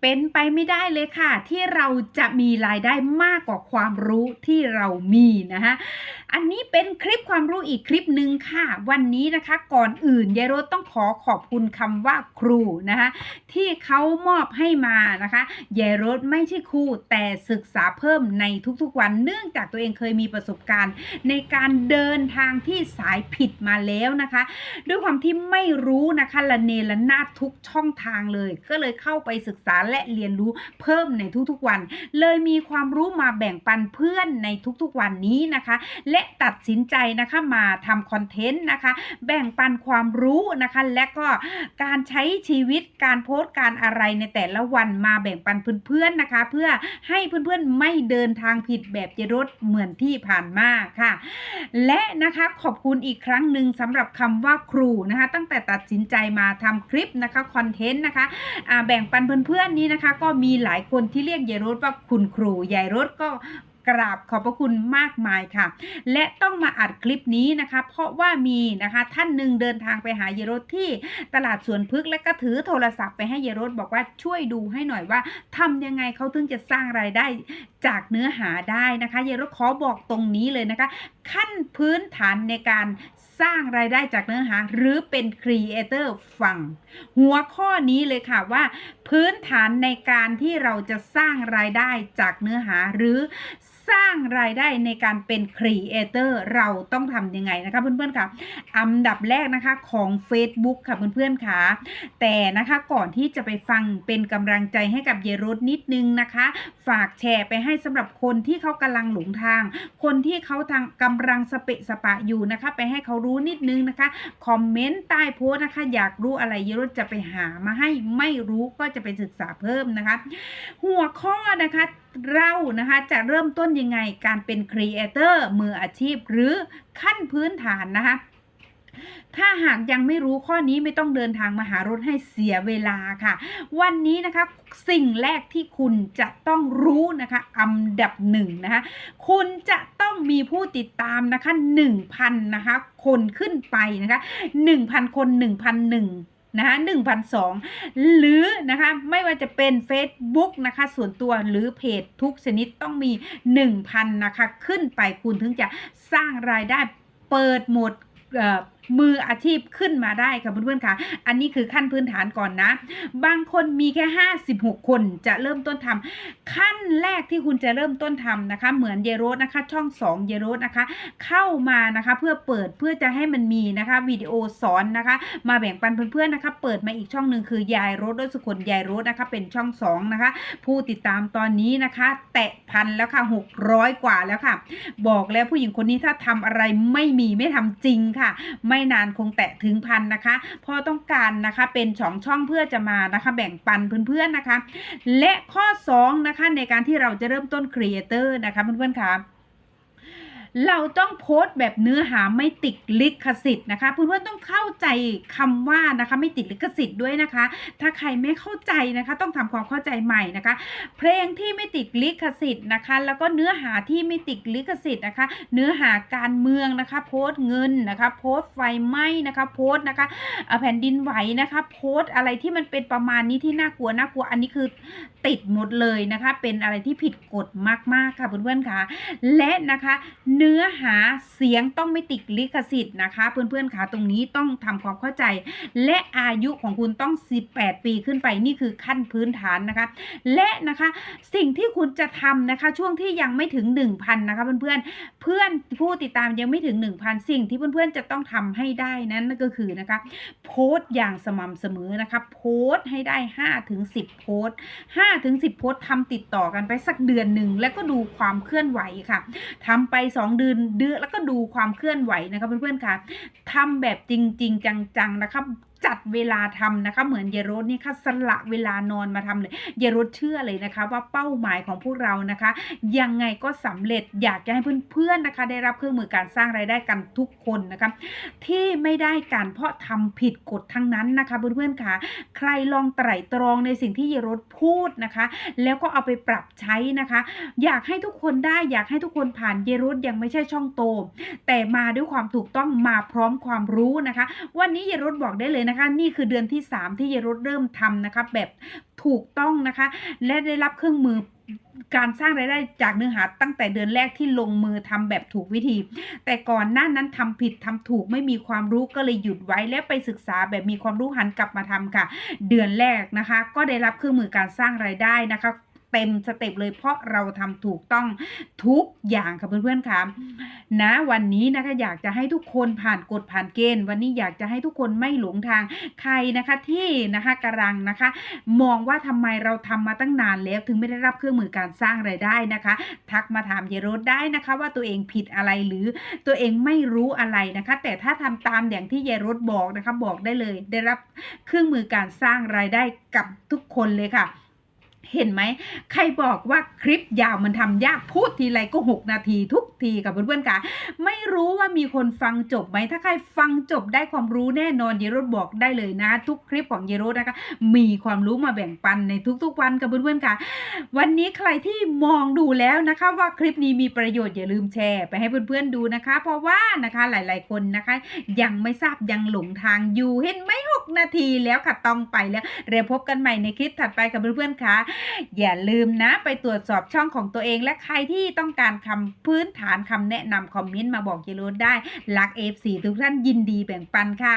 เป็นไปไม่ได้เลยค่ะ ที่เราจะมีรายได้มากกว่าความรู้ที่เรามีนะคะอันนี้เป็นคลิปความรู้อีกคลิปหนึ่งค่ะ วันนี้นะคะก่อนอื่นยายรถต้องขอขอบคุณคำว่าครูนะคะที่เขามอบให้มานะคะยายรถไม่ใช่ครูแต่ศึกษาเพิ่มในทุกๆวัน เนื่องจากตัวเองเคยมีประสบการณ์ ในการเดินทางที่สายผิดมาแล้วนะคะ ด้วยความที่ไม่รู้นะคะละเนระนาดทุกช่องทางเลย ก็เลยเข้าไปศึกษาและเรียนรู้เพิ่มในทุกๆวัน เลยมีความรู้มาแบ่งปันเพื่อนในทุกๆวันนี้นะคะ และตัดสินใจนะคะมาทำคอนเทนต์นะคะ แบ่งปันความรู้นะคะ และก็การใช้ชีวิตการโพสต์การอะไรในแต่ละวันมาแบ่งปันเพื่อนๆนะคะ เพื่อให้เพื่อนๆไม่เดินทางผิดแบบเจรถเหมือนที่ผ่านมาค่ะ และนะคะขอบคุณอีกครั้งหนึ่งสำหรับคำว่าครูนะคะ ตั้งแต่ตัดสินใจมาทำคลิปนะคะคอนเทนต์นะคะแบ่งปันเพื่อนๆนี้นะคะก็มีหลายคนที่เรียกยายรถว่าคุณครูยายรถก็กราบขอบพระคุณมากมายค่ะ และต้องมาอัดคลิปนี้นะคะ เพราะว่ามีนะคะท่านหนึ่งเดินทางไปหายายรถที่ตลาดสวนพึกษ์และก็ถือโทรศัพท์ไปให้ยายรถบอกว่าช่วยดูให้หน่อยว่าทำยังไงเขาถึงจะสร้างรายได้จากเนื้อหาได้นะคะยายรถขอบอกตรงนี้เลยนะคะ ขั้นพื้นฐานในการ สร้างรายได้จากเนื้อหา หรือเป็นครีเอเตอร์ฟัง หัวข้อนี้เลยค่ะว่า พื้นฐานในการที่เราจะสร้างรายได้จากเนื้อหาหรือ สร้างรายได้ในการเป็นครีเอเตอร์เราต้องทำยังไงนะคะเพื่อนๆค่ะอันดับแรกนะคะของ Facebook ค่ะเพื่อนๆค่ะแต่นะคะก่อนที่จะไปฟังเป็นกำลังใจให้กับเยรุดนิดนึงนะคะ ฝากแชร์ไปให้สำหรับคนที่เขากำลังหลงทาง คนที่เขาทางกำลังสเปะสปะอยู่นะคะ ไปให้เขารู้นิดนึงนะคะคอมเมนต์ใต้โพสต์นะคะอยากรู้อะไรเยรุดจะไปหามาให้ไม่รู้ก็จะไปศึกษาเพิ่มนะคะ หัวข้อนะคะเรานะคะจะเริ่มต้นยังไงการเป็นครีเอเตอร์มืออาชีพหรือขั้นพื้นฐานนะคะถ้าหากยังไม่รู้ข้อนี้ไม่ต้องเดินทางมาหารถให้เสียเวลาค่ะ วันนี้นะคะสิ่งแรกที่คุณจะต้องรู้นะคะอันดับหนึ่งนะคะคุณจะต้องมีผู้ติดตามนะคะ1,000นะคะคนขึ้นไปนะคะ1,000 คน 1,001 นะคะ1,002หรือนะคะไม่ว่าจะเป็น Facebook นะคะส่วนตัวหรือเพจทุกชนิดต้องมี 1,000 นะคะ ขึ้นไปคุณถึงจะสร้างรายได้เปิดโหมดเอ่อ มืออาชีพขึ้นมาได้ค่ะเพื่อนๆค่ะ อันนี้คือขั้นพื้นฐานก่อนนะ บางคนมีแค่ 56 คนจะเริ่มต้นทำขั้นแรกที่คุณจะเริ่มต้นทำนะคะ เหมือนเยโรสนะคะ ช่อง2เยโรสนะคะ เข้ามานะคะเพื่อเปิดเพื่อจะให้มันมีนะคะวิดีโอสอนนะคะ มาแบ่งปันเพื่อนๆนะคะ เปิดมาอีกช่องหนึ่งคือยายโรถด้วยสุคนยายโรถนะคะ เป็นช่อง2นะคะ ผู้ติดตามตอนนี้นะคะ แตะพันแล้วค่ะ 600 กว่าแล้วค่ะ บอกแล้วผู้หญิงคนนี้ถ้าทำอะไรไม่มีไม่ทำจริงค่ะไม่ไม่นานคงแตะถึงพันนะคะพอต้องการนะคะเป็นสองช่องเพื่อจะมานะคะแบ่งปันเพื่อนๆนะคะ และข้อ2นะคะในการที่เราจะเริ่มต้นครีเอเตอร์นะคะเพื่อนๆค่ะ เราต้องโพสต์แบบเนื้อหาไม่ติดลิขสิทธิ์นะคะเพื่อนๆต้องเข้าใจคำว่านะคะไม่ติดลิขสิทธิ์ด้วยนะคะ ถ้าใครไม่เข้าใจนะคะ ต้องทำความเข้าใจใหม่นะคะ เพลงที่ไม่ติดลิขสิทธิ์นะคะ แล้วก็เนื้อหาที่ไม่ติดลิขสิทธิ์นะคะ เนื้อหาการเมืองนะคะ โพสต์เงินนะคะ โพสต์ไฟไหม้นะคะ โพสต์นะคะแผ่นดินไหวนะคะ โพสต์อะไรที่มันเป็นประมาณนี้ที่น่ากลัวน่ากลัวอันนี้คือติดหมดเลยนะคะ เป็นอะไรที่ผิดกฎมากๆค่ะเพื่อนๆค่ะ และนะคะเนื้อหาเสียงต้องไม่ติดลิขสิทธิ์นะคะ เพื่อนๆค่ะตรงนี้ต้องทำความเข้าใจ และอายุของคุณต้อง 18 ปีขึ้นไปนี่คือขั้นพื้นฐานนะคะ และนะคะสิ่งที่คุณจะทำนะคะ ช่วงที่ยังไม่ถึง 1,000นะคะเพื่อนๆเพื่อนผู้ติดตามยังไม่ถึง 1,000 สิ่งที่เพื่อนๆจะต้องทำให้ได้นั้นนั่นก็คือนะคะโพสต์อย่างสม่ำเสมอนะคะโพสต์ให้ได้5ถึง10โพสต์5ถึง10โพสต์ทำติดต่อกันไปสักเดือนหนึ่งแล้วก็ดูความเคลื่อนไหวค่ะทำไป 2 เดือนเดือนแล้วก็ดูความเคลื่อนไหวนะคะเพื่อนๆค่ะทำแบบจริง ๆ จังๆนะคะจัดเวลาทำนะคะเหมือนเยโรสนี่ค่ะสละเวลานอนมาทำเลยเยโรสเชื่อเลยนะคะ ว่าเป้าหมายของพวกเรานะคะ ยังไงก็สำเร็จอยากจะให้เพื่อนๆนะคะ ได้รับเครื่องมือการสร้างรายได้กันทุกคนนะคะที่ไม่ได้การเพราะทำผิดกฎทั้งนั้นนะคะเพื่อนๆค่ะ ใครลองไตร่ตรองในสิ่งที่เยรถพูดนะคะ แล้วก็เอาไปปรับใช้นะคะ อยากให้ทุกคนได้อยากให้ทุกคนผ่านเยรถยังไม่ใช่ช่องโต แต่มาด้วยความถูกต้องมาพร้อมความรู้นะคะ วันนี้เยรถบอกได้เลยนะคะ นี่คือเดือนที่ 3 ที่เยรถเริ่มทำนะคะแบบถูกต้องนะคะ และได้รับเครื่องมือ การสร้างรายได้จากเนื้อหาตั้งแต่เดือนแรกที่ลงมือทำแบบถูกวิธี แต่ก่อนหน้านั้นทำผิดทำถูกไม่มีความรู้ก็เลยหยุดไว้และไปศึกษาแบบมีความรู้หันกลับมาทำค่ะ เดือนแรกนะคะ ก็ได้รับเครื่องมือการสร้างรายได้นะคะ เต็มสเต็ปเลยเพราะเราทำถูกต้องทุกอย่างค่ะเพื่อนๆค่ะนะวันนี้นะคะอยากจะให้ทุกคนผ่านกฎผ่านเกณฑ์ วันนี้อยากจะให้ทุกคนไม่หลงทางใครนะคะที่นะคะกำลังนะคะ มองว่าทำไมเราทำมาตั้งนานแล้ว ถึงไม่ได้รับเครื่องมือการสร้างรายได้นะคะ ทักมาถามเยโรสได้นะคะ ว่าตัวเองผิดอะไรหรือตัวเองไม่รู้อะไรนะคะ แต่ถ้าทำตามอย่างที่เยโรสบอกนะคะบอกได้เลย ได้รับเครื่องมือการสร้างรายได้กับทุกคนเลยค่ะ เห็นไหม ใครบอกว่าคลิปยาวมันทำยากพูดทีไรก็ 6 นาทีทุกทีกับเพื่อนๆค่ะไม่รู้ว่ามีคนฟังจบไหมถ้าใครฟังจบได้ความรู้แน่นอนเยโรสบอกได้เลยนะ ทุกคลิปของเยโรสนะคะ มีความรู้มาแบ่งปันในทุกๆวันกับเพื่อนๆค่ะ วันนี้ใครที่มองดูแล้วนะคะ ว่าคลิปนี้มีประโยชน์อย่าลืมแชร์ไปให้เพื่อนๆดูนะคะ เพราะว่านะคะหลายๆคนนะคะ ยังไม่ทราบยังหลงทางอยู่เห็นไหม6นาทีแล้วค่ะต้องไปแล้วเดี๋ยวพบกันใหม่ในคลิปถัดไปกับเพื่อนๆค่ะอย่าลืมนะไปตรวจสอบช่องของตัวเอง และใครที่ต้องการคำพื้นฐานคำแนะนำคอมเมนต์มาบอกเยโรสได้รัก FC ทุกท่านยินดีแบ่งปันค่ะ